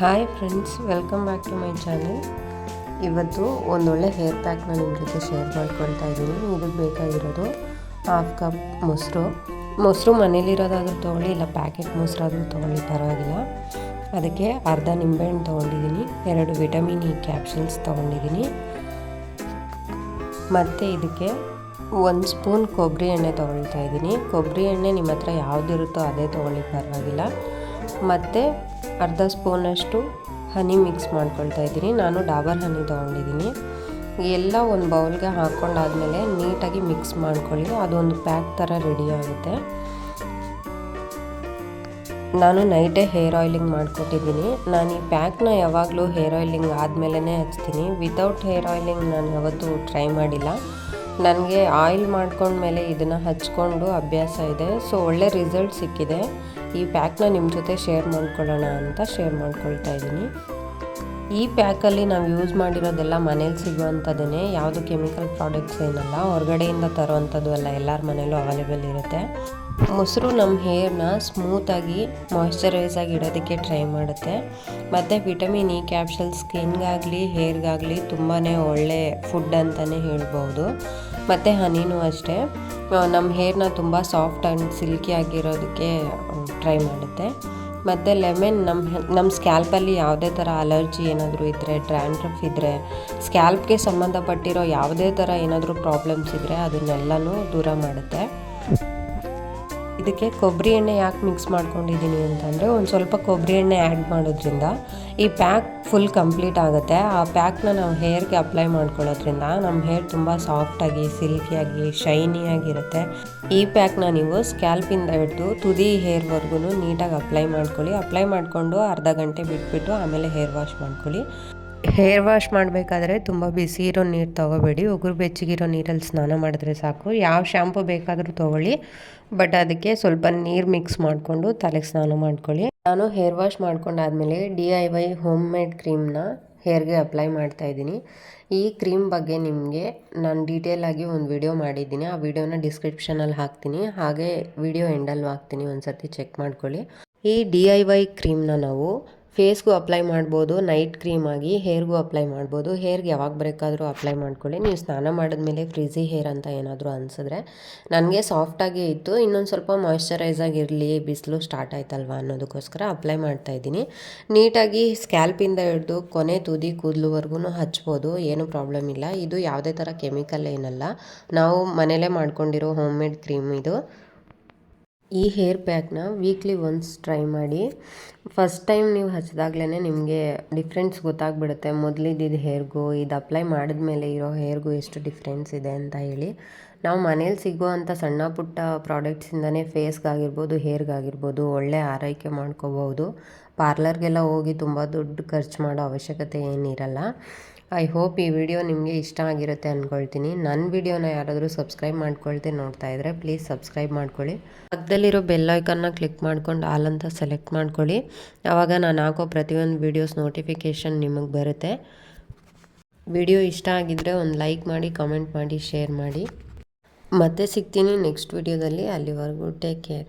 Hi friends welcome back to my channel ಇವತ್ತು ಒಂದೊಳ್ಳೆ hair ಪ್ಯಾಕ್ನ ನಿಮ್ಮ ಜೊತೆ ಶೇರ್ ಮಾಡ್ಕೊಳ್ತಾ ಇದ್ದೀನಿ. ಇದಕ್ಕೆ ಬೇಕಾಗಿರೋದು ಹಾಫ್ ಕಪ್ ಮೊಸರು. ಮೊಸರು ಮನೇಲಿರೋದಾದರೂ ತೊಗೊಳ್ಳಿ, ಇಲ್ಲ ಪ್ಯಾಕೆಟ್ ಮೊಸರಾದರೂ ತೊಗೊಳ್ಳಿ, ಪರವಾಗಿಲ್ಲ. ಅದಕ್ಕೆ ಅರ್ಧ ನಿಂಬೆಹಣ್ಣು ತೊಗೊಂಡಿದ್ದೀನಿ, ಎರಡು ವಿಟಮಿನ್ ಇ ಕ್ಯಾಪ್ಸೂಲ್ಸ್ ತೊಗೊಂಡಿದ್ದೀನಿ. ಮತ್ತು ಇದಕ್ಕೆ ಒಂದು ಸ್ಪೂನ್ ಕೊಬ್ಬರಿ ಎಣ್ಣೆ ತೊಗೊಳ್ತಾ ಇದ್ದೀನಿ. ಕೊಬ್ಬರಿ ಎಣ್ಣೆ ನಿಮ್ಮ ಹತ್ರ ಯಾವುದಿರುತ್ತೋ ಅದೇ ತೊಗೊಳ್ಳಿ, ಪರವಾಗಿಲ್ಲ. ಮತ್ತು ಅರ್ಧ ಸ್ಪೂನಷ್ಟು ಹನಿ ಮಿಕ್ಸ್ ಮಾಡ್ಕೊಳ್ತಾ ಇದ್ದೀನಿ. ನಾನು ಡಾಬರ್ ಹನಿ ತೊಗೊಂಡಿದ್ದೀನಿ. ಎಲ್ಲ ಒಂದು ಬೌಲ್ಗೆ ಹಾಕ್ಕೊಂಡಾದಮೇಲೆ ನೀಟಾಗಿ ಮಿಕ್ಸ್ ಮಾಡ್ಕೊಳ್ಳಿ. ಅದೊಂದು ಪ್ಯಾಕ್ ಥರ ರೆಡಿ ಆಗುತ್ತೆ. ನಾನು ನೈಟೇ ಹೇರ್ ಆಯಿಲಿಂಗ್ ಮಾಡಿಕೊಟ್ಟಿದ್ದೀನಿ. ನಾನು ಈ ಪ್ಯಾಕ್ನ ಯಾವಾಗಲೂ ಹೇರ್ ಆಯಿಲಿಂಗ್ ಆದಮೇಲೆ ಹಚ್ತೀನಿ. ವಿತೌಟ್ ಹೇರ್ ಆಯಿಲಿಂಗ್ ನಾನು ಯಾವತ್ತೂ ಟ್ರೈ ಮಾಡಿಲ್ಲ. ನನಗೆ ಆಯಿಲ್ ಮಾಡ್ಕೊಂಡ್ಮೇಲೆ ಇದನ್ನು ಹಚ್ಕೊಂಡು ಅಭ್ಯಾಸ ಇದೆ. ಸೊ ಒಳ್ಳೆ ರಿಸಲ್ಟ್ ಸಿಕ್ಕಿದೆ. ಈ ಪ್ಯಾಕ್ನ ನಿಮ್ಮ ಜೊತೆ ಶೇರ್ ಮಾಡ್ಕೊಳ್ಳೋಣ ಅಂತ ಶೇರ್ ಮಾಡ್ಕೊಳ್ತಾ ಇದ್ದೀನಿ. ಈ ಪ್ಯಾಕಲ್ಲಿ ನಾವು ಯೂಸ್ ಮಾಡಿರೋದೆಲ್ಲ ಮನೇಲಿ ಸಿಗುವಂಥದ್ದೇ ಯಾವುದು ಕೆಮಿಕಲ್ ಪ್ರಾಡಕ್ಟ್ಸ್ ಏನಲ್ಲ, ಹೊರಗಡೆಯಿಂದ ತರುವಂಥದ್ದು ಅಲ್ಲ, ಎಲ್ಲರ ಮನೇಲೂ ಅವೈಲೇಬಲ್ ಇರುತ್ತೆ. ಮೊಸರು ನಮ್ಮ ಹೇರ್ನ ಸ್ಮೂತಾಗಿ ಮಾಯ್ಶ್ಚರೈಸ್ ಆಗಿ ಇಡೋದಕ್ಕೆ ಟ್ರೈ ಮಾಡುತ್ತೆ. ಮತ್ತು ವಿಟಮಿನ್ ಇ ಕ್ಯಾಪ್ಸಲ್ ಸ್ಕಿನ್ಗಾಗಲಿ ಹೇರ್ಗಾಗಲಿ ತುಂಬಾ ಒಳ್ಳೆ ಫುಡ್ ಅಂತಲೇ ಹೇಳ್ಬೋದು. ಮತ್ತು ಹನಿನೂ ಅಷ್ಟೇ. ನಮ್ಮ ಹೇರ್ನ ತುಂಬ ಸಾಫ್ಟ್ ಆ್ಯಂಡ್ ಸಿಲ್ಕಿ ಆಗಿರೋದಕ್ಕೆ ಟ್ರೈ ಮಾಡುತ್ತೆ. ಮತ್ತು ಲೆಮನ್ ನಮ್ಮ ನಮ್ಮ ಸ್ಕ್ಯಾಲ್ಪಲ್ಲಿ ಯಾವುದೇ ಥರ ಅಲರ್ಜಿ ಏನಾದರೂ ಇದ್ದರೆ ಡ್ರ್ಯಾಂಡ್ರಫ್ ಇದ್ದರೆ ಸ್ಕ್ಯಾಲ್ಪ್ಗೆ ಸಂಬಂಧಪಟ್ಟಿರೋ ಯಾವುದೇ ಥರ ಏನಾದರೂ ಪ್ರಾಬ್ಲಮ್ಸ್ ಇದ್ದರೆ ಅದನ್ನೆಲ್ಲನೂ ದೂರ ಮಾಡುತ್ತೆ. ಇದಕ್ಕೆ ಕೊಬ್ಬರಿ ಎಣ್ಣೆ ಯಾಕೆ ಮಿಕ್ಸ್ ಮಾಡ್ಕೊಂಡಿದ್ದೀನಿ ಅಂತಂದರೆ ಒಂದು ಸ್ವಲ್ಪ ಕೊಬ್ಬರಿ ಎಣ್ಣೆ ಆ್ಯಡ್ ಮಾಡೋದ್ರಿಂದ ಈ ಪ್ಯಾಕ್ ಫುಲ್ ಕಂಪ್ಲೀಟ್ ಆಗುತ್ತೆ. ಆ ಪ್ಯಾಕ್ನ ನಾವು ಹೇರ್ಗೆ ಅಪ್ಲೈ ಮಾಡ್ಕೊಳ್ಳೋದ್ರಿಂದ ನಮ್ಮ ಹೇರ್ ತುಂಬ ಸಾಫ್ಟಾಗಿ ಸಿಲ್ಕಿಯಾಗಿ ಶೈನಿಯಾಗಿರುತ್ತೆ ಈ ಪ್ಯಾಕ್ನ ನೀವು ಸ್ಕ್ಯಾಲ್ಪಿಂದ ಹಿಡಿದು ತುದಿ ಹೇರ್ವರೆಗೂ ನೀಟಾಗಿ ಅಪ್ಲೈ ಮಾಡ್ಕೊಳ್ಳಿ. ಅಪ್ಲೈ ಮಾಡಿಕೊಂಡು ಅರ್ಧ ಗಂಟೆ ಬಿಟ್ಬಿಟ್ಟು ಆಮೇಲೆ ಹೇರ್ ವಾಶ್ ಮಾಡ್ಕೊಳ್ಳಿ. ಹೇರ್ ವಾಶ್ ಮಾಡಬೇಕಾದ್ರೆ ತುಂಬ ಬಿಸಿ ಇರೋ ನೀರು ತೊಗೋಬೇಡಿ. ಉಗುರು ಬೆಚ್ಚಗಿರೋ ನೀರಲ್ಲಿ ಸ್ನಾನ ಮಾಡಿದ್ರೆ ಸಾಕು. ಯಾವ ಶ್ಯಾಂಪು ಬೇಕಾದರೂ ತೊಗೊಳ್ಳಿ. ಬಟ್ ಅದಕ್ಕೆ ಸ್ವಲ್ಪ ನೀರು ಮಿಕ್ಸ್ ಮಾಡಿಕೊಂಡು ತಲೆಗೆ ಸ್ನಾನ ಮಾಡ್ಕೊಳ್ಳಿ. ನಾನು hair wash ಮಾಡ್ಕೊಂಡಾದ್ಮೇಲೆ D I Y home made ಕ್ರೀಮ್ನ ಹೇರ್ಗೆ ಅಪ್ಲೈ ಮಾಡ್ತಾ ಇದ್ದೀನಿ. ಈ ಕ್ರೀಮ್ ಬಗ್ಗೆ ನಿಮಗೆ ನಾನು ಡೀಟೇಲ್ ಆಗಿ ಒಂದು ವಿಡಿಯೋ ಮಾಡಿದ್ದೀನಿ. ಆ ವಿಡಿಯೋನ ಡಿಸ್ಕ್ರಿಪ್ಷನಲ್ಲಿ ಹಾಕ್ತೀನಿ. ಹಾಗೆ ವಿಡಿಯೋ ಎಂಡಲ್ಲೂ ಹಾಕ್ತೀನಿ. ಒಂದು ಸರ್ತಿ ಚೆಕ್ ಮಾಡ್ಕೊಳ್ಳಿ. ಈ ಡಿ ಐ ವೈ ಕ್ರೀಮ್ನ ನಾವು ಫೇಸ್ಗೂ ಅಪ್ಲೈ ಮಾಡ್ಬೋದು, ನೈಟ್ ಕ್ರೀಮ್ ಆಗಿ ಹೇರ್ಗೂ ಅಪ್ಲೈ ಮಾಡ್ಬೋದು. ಹೇರ್ಗೆ ಯಾವಾಗ ಬೇಕಾದರೂ ಅಪ್ಲೈ ಮಾಡ್ಕೊಳ್ಳಿ. ನೀವು ಸ್ನಾನ ಮಾಡಿದ್ಮೇಲೆ ಫ್ರಿಝಿ ಹೇರ್ ಅಂತ ಏನಾದರೂ ಅನಿಸಿದ್ರೆ ನನಗೆ ಸಾಫ್ಟಾಗೇ ಇತ್ತು. ಇನ್ನೊಂದು ಸ್ವಲ್ಪ ಮಾಯ್ಶ್ಚರೈಸ್ ಆಗಿರಲಿ, ಬಿಸಿಲು ಸ್ಟಾರ್ಟ್ ಆಯ್ತಲ್ವ ಅನ್ನೋದಕ್ಕೋಸ್ಕರ ಅಪ್ಲೈ ಮಾಡ್ತಾ ಇದ್ದೀನಿ. ನೀಟಾಗಿ ಸ್ಕ್ಯಾಲ್ಪಿಂದ ಹಿಡಿದು ಕೊನೆ ತುದಿ ಕೂದಲುವರೆಗೂ ಹಚ್ಬೋದು, ಏನು ಪ್ರಾಬ್ಲಮ್ ಇಲ್ಲ. ಇದು ಯಾವುದೇ ಥರ ಕೆಮಿಕಲ್ ಏನಲ್ಲ. ನಾವು ಮನೇಲೇ ಮಾಡ್ಕೊಂಡಿರೋ ಹೋಮ್ ಮೇಡ್ ಕ್ರೀಮ್ ಇದು. ಈ ಹೇರ್ ಪ್ಯಾಕ್ನ ವೀಕ್ಲಿ ಒನ್ಸ್ ಟ್ರೈ ಮಾಡಿ ಫಸ್ಟ್ ಟೈಮ್ ನೀವು ಹಚ್ಚಿದಾಗ್ಲೇ ನಿಮಗೆ ಡಿಫ್ರೆನ್ಸ್ ಗೊತ್ತಾಗ್ಬಿಡುತ್ತೆ. ಮೊದಲಿದ್ದಿದ್ದು ಹೇರ್ಗೂ ಇದು ಅಪ್ಲೈ ಮಾಡಿದ ಮೇಲೆ ಇರೋ ಹೇರ್ಗೂ ಎಷ್ಟು ಡಿಫ್ರೆನ್ಸ್ ಇದೆ ಅಂತ ಹೇಳಿ. ನಾವು ಮನೇಲಿ ಸಿಗುವಂಥ ಸಣ್ಣ ಪುಟ್ಟ ಪ್ರಾಡಕ್ಟ್ಸಿಂದನೇ ಫೇಸ್ಗಾಗಿರ್ಬೋದು ಹೇರ್ಗಾಗಿರ್ಬೋದು ಒಳ್ಳೆ ಆರೈಕೆ ಮಾಡ್ಕೋಬೋದು ಪಾರ್ಲರ್ಗೆಲ್ಲ ಹೋಗಿ ತುಂಬ ದುಡ್ಡು ಖರ್ಚು ಮಾಡೋ ಅವಶ್ಯಕತೆ ಏನಿರಲ್ಲ. ಐ ಹೋಪ್ ಈ ವಿಡಿಯೋ ನಿಮಗೆ ಇಷ್ಟ ಆಗಿರುತ್ತೆ ಅಂದ್ಕೊಳ್ತೀನಿ ನನ್ನ ವಿಡಿಯೋನ ಯಾರಾದರೂ ಸಬ್ಸ್ಕ್ರೈಬ್ ಮಾಡ್ಕೊಳ್ತೆ ನೋಡ್ತಾ ಇದ್ದರೆ ಪ್ಲೀಸ್ ಸಬ್ಸ್ಕ್ರೈಬ್ ಮಾಡ್ಕೊಳ್ಳಿ. ಪಕ್ಕದಲ್ಲಿರೋ ಬೆಲ್ ಐಕನ್ನ ಕ್ಲಿಕ್ ಮಾಡ್ಕೊಂಡು ಆಲ್ ಅಂತ ಸೆಲೆಕ್ಟ್ ಮಾಡ್ಕೊಳ್ಳಿ. ಆವಾಗ ನಾನು ಹಾಕೋ ಪ್ರತಿಯೊಂದು ವೀಡಿಯೋಸ್ ನೋಟಿಫಿಕೇಷನ್ ನಿಮಗೆ ಬರುತ್ತೆ. ವಿಡಿಯೋ ಇಷ್ಟ ಆಗಿದ್ದರೆ ಒಂದು ಲೈಕ್ ಮಾಡಿ ಕಮೆಂಟ್ ಮಾಡಿ ಶೇರ್ ಮಾಡಿ. ಮತ್ತೆ ಸಿಗ್ತೀನಿ ನೆಕ್ಸ್ಟ್ ವಿಡಿಯೋದಲ್ಲಿ ಅಲ್ಲಿವರೆಗೂ ಟೇಕ್ ಕೇರ್